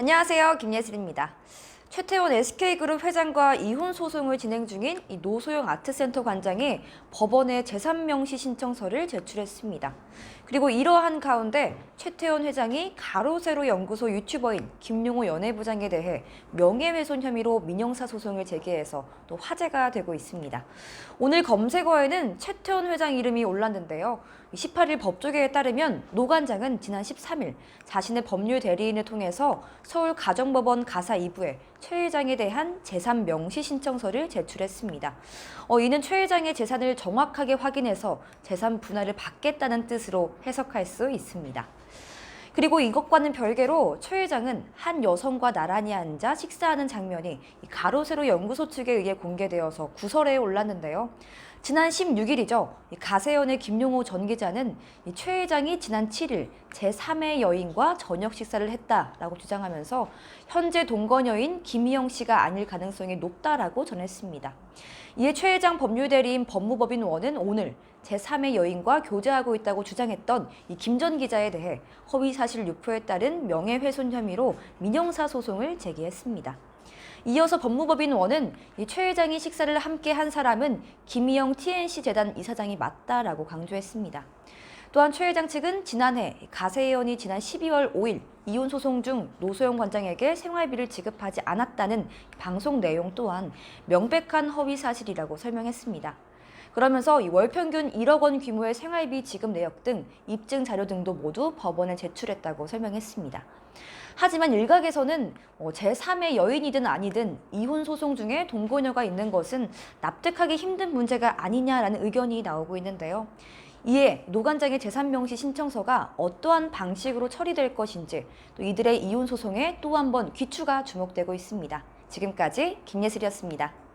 안녕하세요. 김예슬입니다. 최태원 SK그룹 회장과 이혼 소송을 진행 중인 이 노소영 아트센터 관장이 법원에 재산 명시 신청서를 제출했습니다. 그리고 이러한 가운데 최태원 회장이 가로세로 연구소 유튜버인 김용호 연예부장에 대해 명예훼손 혐의로 민형사 소송을 제기해서 또 화제가 되고 있습니다. 오늘 검색어에는 최태원 회장 이름이 올랐는데요. 18일 법조계에 따르면 노 관장은 지난 13일 자신의 법률 대리인을 통해서 서울 가정법원 가사 2부에 최 회장에 대한 재산 명시 신청서를 제출했습니다. 어, 이는 최 회장의 재산을 정확하게 확인해서 재산 분할을 받겠다는 뜻으로 해석할 수 있습니다. 그리고 이것과는 별개로 최 회장은 한 여성과 나란히 앉아 식사하는 장면이 이 가로세로 연구소 측에 의해 공개되어서 구설에 올랐는데요. 지난 16일이죠. 가세연의 김용호 전 기자는 이최 회장이 지난 7일 제3의 여인과 저녁 식사를 했다라고 주장하면서 현재 동거녀인 김희영 씨가 아닐 가능성이 높다라고 전했습니다. 이에 최 회장 법률대리인 법무법인 원은 오늘 제3의 여인과 교제하고 있다고 주장했던 이김전 기자에 대해 허위사실 유포에 따른 명예훼손 혐의로 민형사 소송을 제기했습니다. 이어서 법무법인 원은 이최 회장이 식사를 함께 한 사람은 김희영 TNC 재단 이사장이 맞다라고 강조했습니다. 또한 최 회장 측은 지난해 가세의원이 지난 12월 5일 이혼 소송 중 노소영 관장에게 생활비를 지급하지 않았다는 방송 내용 또한 명백한 허위 사실이라고 설명했습니다. 그러면서 이 월 평균 1억 원 규모의 생활비 지급 내역 등 입증 자료 등도 모두 법원에 제출했다고 설명했습니다. 하지만 일각에서는 어, 제3의 여인이든 아니든 이혼 소송 중에 동거녀가 있는 것은 납득하기 힘든 문제가 아니냐라는 의견이 나오고 있는데요. 이에 노관장의 재산 명시 신청서가 어떠한 방식으로 처리될 것인지 또 이들의 이혼 소송에 또 한 번 귀추가 주목되고 있습니다. 지금까지 김예슬이었습니다.